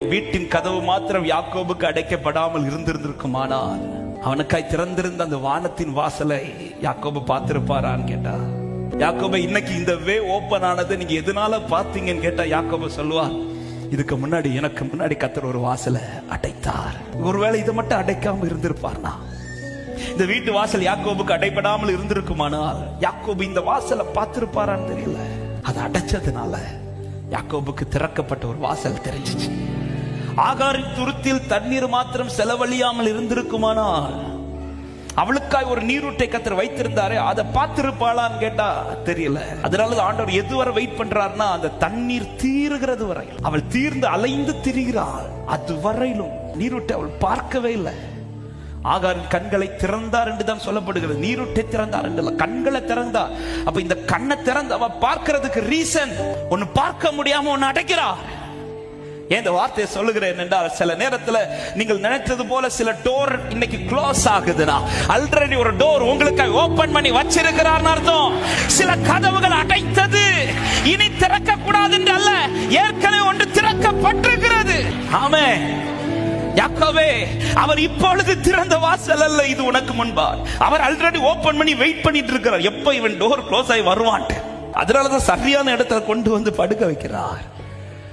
வீட்டின் கதவு மாத்திரம் யாக்கோபுக்கு அடைக்கப்படாமல் இருந்திருந்திருக்குமானால் அவனுக்காய் திறந்திருந்த அந்த வானத்தின் வாசலை யாக்கோபு பார்த்திருப்பாரான்னு கேட்டா யாக்கோபு இன்னைக்கு இந்த வே ஓபன் ஆனது நீங்க எதனால பாத்தீங்கன்னு கேட்டா யாக்கோப சொல்லுவா இதுக்கு முன்னாடி எனக்கு முன்னாடி கத்தர் ஒரு வாசலை அடைத்தார். ஒருவேளை இதை மட்டும் அடைக்காம இருந்திருப்பார்னா? இந்த வீட்டு வாசல் யாக்கோபுக்கு அடைபடாமல் இருந்திருக்குமானால் யாக்கோபு இந்த வாசலை பார்த்திருப்பாரான்னு தெரியல. அதை அடைச்சதுனால யாக்கோபுக்கு திறக்கப்பட்ட ஒரு வாசல் தெரிஞ்சிச்சு. ஆகாரின் துருத்தில் தண்ணீர் மாத்திரம் செலவழியாமல் இருந்திருக்குமானால் அவளுக்காய் ஒரு நீரூட்டை கத்தர் வைத்திருந்தாரே அதை பார்த்திருப்பாளான்னு கேட்டா தெரியல. அதனால ஆண்டவர் எதுவரை வெயிட் பண்றாருன்னா அந்த தண்ணீர் தீருகிறது வரை. அவள் தீர்ந்து அலைந்து திரிகிறாள். அது வரையிலும் நீரூட்டை அவள் பார்க்கவே இல்லை. ஆகாரின் கண்களை திறந்தார் என்று தான் சொல்லப்படுகிறது. நீருட்டை திறந்தார் என்று கண்களை திறந்தார். அப்ப இந்த கண்ணை திறந்து அவ பார்க்கறதுக்கு ரீசன் ஒன்னு பார்க்க முடியாம ஒன்னு அடைக்கிறா ஏன் இந்த வார்த்தையை சொல்லுகிறேன் என்றால் சில நேரத்துல நீங்கள் நினைத்தது போல சில டோர் இன்னைக்கு க்ளோஸ் ஆகுதுன்னா ஆல்ரெடி ஒரு டோர் உங்களுக்கு ஓபன் பண்ணி வச்சிருக்கிறார்னு அர்த்தம். சில கதவுகள் அடைத்தது இனி திறக்க கூடாது என்று அல்ல ஏற்கனவே ஒன்று திறக்கப்பட்டிருக்கிறது. ஆமே. யாக்கோவே அவர் இப்பொழுது திறந்த வாசல் அல்ல இது உனக்கு முன்பார். அவர் ஆல்ரெடி ஓபன் பண்ணி வெயிட் பண்ணிட்டு இருக்கிறார். எப்ப இவன் டோர் க்ளோஸ் ஆகி வருவான்ட்டு. அதனாலதான் சரியான இடத்துல கொண்டு வந்து படுக்க வைக்கிறார்.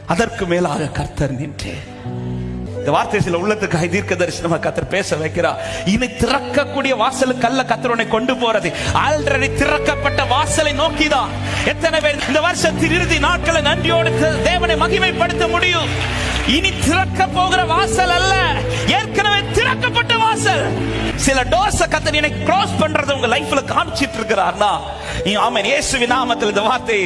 அதற்கு மேலாக கர்த்தர் நின்று. இந்த வார்த்தை சில உள்ளத்துக்கு தீர்க்க தரிசனமா கத்தர் பேச வைக்கிறார். இனி திறக்கக்கூடிய வாசலுக்கு அல்ல கத்தர் உன்னை கொண்டு போறது. ஆல்ரெடி திறக்கப்பட்ட வாசலை நோக்கிதான். எத்தனை பேர் இந்த வருஷத்தின் இறுதி நாட்களை நன்றியோடு தேவனை மகிமைப்படுத்த முடியும். இனி திறக்க போகிற வாசல் அல்ல. ஏற்கனவே திறக்கப்பட்ட வாசல். சில டோர்ஸ் கத்தர் என்னை க்ளோஸ் பண்றது உங்க லைஃப்ல காமிச்சிட்டு இருக்கிறார்னா ஆமன். இயேசுவின் நாமத்தில் இந்த வார்த்தை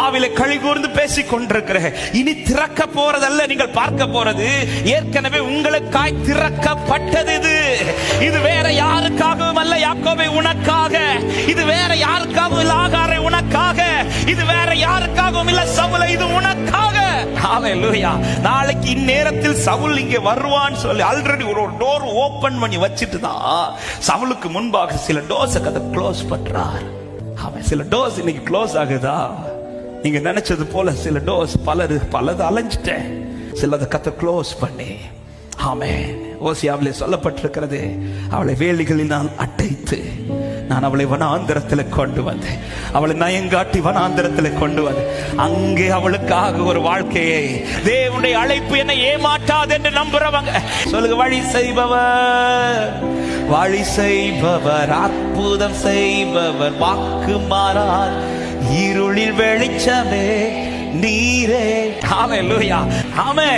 ஆவில கழி கூர்ந்து பேசிக் கொண்டிருக்கிற இனி திறக்க போறதல்ல. நீங்கள் பார்க்க போறது ஏற்கனவே உங்களுக்காய் திறக்கப்பட்டது இது. இது வேற யாருக்காகவும் அல்ல யாக்கோவை உனக்காக. இது வேற யாருக்காகவும் இல்ல ஆகாரை உனக்காக. இது வேற யாருக்காகவும் இல்ல சவுல இது உனக்காக. நாளைக்கு இந்நேரத்தில் சவுல் இங்கே வருவான்னு சொல்லி ஆல்ரெடி ஒரு டோர் ஓபன் பண்ணி வச்சிட்டு தான் சவுலுக்கு முன்பாக சில டோர்ஸை கதை க்ளோஸ் பண்றாரு. அவன் சில டோஸ் இன்னைக்கு க்ளோஸ் ஆகுதா? நீங்க நினைச்சது போல சில டோஸ் பலரு பலது அலைஞ்சிட்டேன். சிலதை கத்த க்ளோஸ் பண்ணி. ஆமே ஓசி அவளை சொல்லப்பட்டிருக்கிறது அவளை வேலிகளில் நான் அடைத்து நான் அவளை வனாந்திரத்தில் கொண்டு வந்தேன். அவளை நயங்காட்டி வனாந்திரத்தில் கொண்டு வந்தேன். அங்கே அவளுக்காக ஒரு வாழ்க்கையை தேவனுடைய அழைப்பு என்னை ஏமாற்றாது என்று நம்புறவங்க. சொல்லுங்க வழி செய்பவர். வழி செய்பவர் அற்புதம் செய்பவர் வாக்கு மாறார். இருளில் வெளிச்சமே நீரே. ஆமே லூயா ஆமே